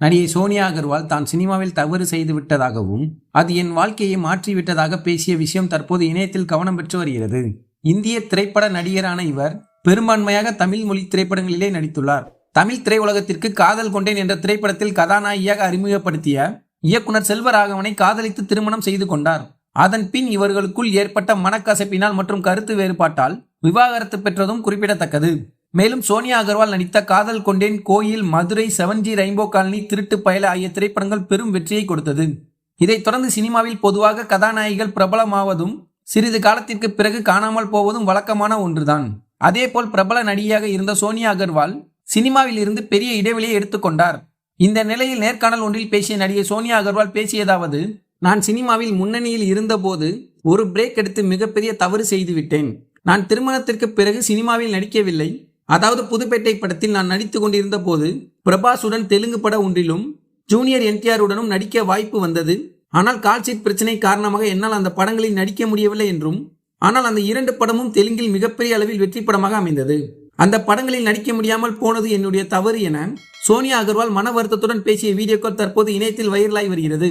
நடிகை சோனியா அகர்வால் தான் சினிமாவில் தவறு செய்து விட்டதாகவும் அது என் வாழ்க்கையை மாற்றிவிட்டதாக பேசிய விஷயம் தற்போது இணையத்தில் கவனம் பெற்று வருகிறது. இந்திய திரைப்பட நடிகரான இவர் பெரும்பான்மையாக தமிழ் மொழி திரைப்படங்களிலே நடித்துள்ளார். தமிழ் திரையுலகத்திற்கு காதல் கொண்டேன் என்ற திரைப்படத்தில் கதாநாயகியாக அறிமுகப்படுத்திய இயக்குனர் செல்வராகவனை காதலித்து திருமணம் செய்து கொண்டார். அதன் பின் இவர்களுக்குள் ஏற்பட்ட மனக்கசப்பினால் மற்றும் கருத்து வேறுபாட்டால் விவாகரத்து பெற்றதும் குறிப்பிடத்தக்கது. மேலும் சோனியா அகர்வால் நடித்த காதல் கொண்டேன் கோயில் மதுரை செவன்ஜி ரெயின்போ காலனி திருட்டு பயல ஆகிய திரைப்படங்கள் பெரும் வெற்றியை கொடுத்தது. இதைத் தொடர்ந்து சினிமாவில் பொதுவாக கதாநாயகிகள் பிரபலமாவதும் சிறிது காலத்திற்கு பிறகு காணாமல் போவதும் வழக்கமான ஒன்றுதான். அதேபோல் பிரபல நடிகையாக இருந்த சோனியா அகர்வால் சினிமாவில் இருந்து பெரிய இடைவெளியை எடுத்துக்கொண்டார் இந்த நிலையில் நேர்காணல் ஒன்றில் பேசிய நடிகை சோனியா அகர்வால் பேசியதாவது நான் சினிமாவில் முன்னணியில் இருந்தபோது ஒரு பிரேக் எடுத்து மிகப்பெரிய தவறு செய்துவிட்டேன். நான் திருமணத்திற்கு பிறகு சினிமாவில் நடிக்கவில்லை. அதாவது புதுப்பேட்டை படத்தில் நான் நடித்து கொண்டிருந்த போது பிரபாஸுடன் தெலுங்கு பட ஒன்றிலும் ஜூனியர் என்டிஆருடனும் நடிக்க வாய்ப்பு வந்தது. ஆனால் கால்ஷீட் பிரச்சனை காரணமாக என்னால் அந்த படங்களில் நடிக்க முடியவில்லை என்றும் ஆனால் அந்த இரண்டு படமும் தெலுங்கில் மிகப்பெரிய அளவில் வெற்றி படமாக அமைந்தது. அந்த படங்களில் நடிக்க முடியாமல் போனது என்னுடைய தவறு என சோனியா அகர்வால் மன வருத்தத்துடன் பேசிய வீடியோக்கள் தற்போது இணையத்தில் வைரலாகி வருகிறது.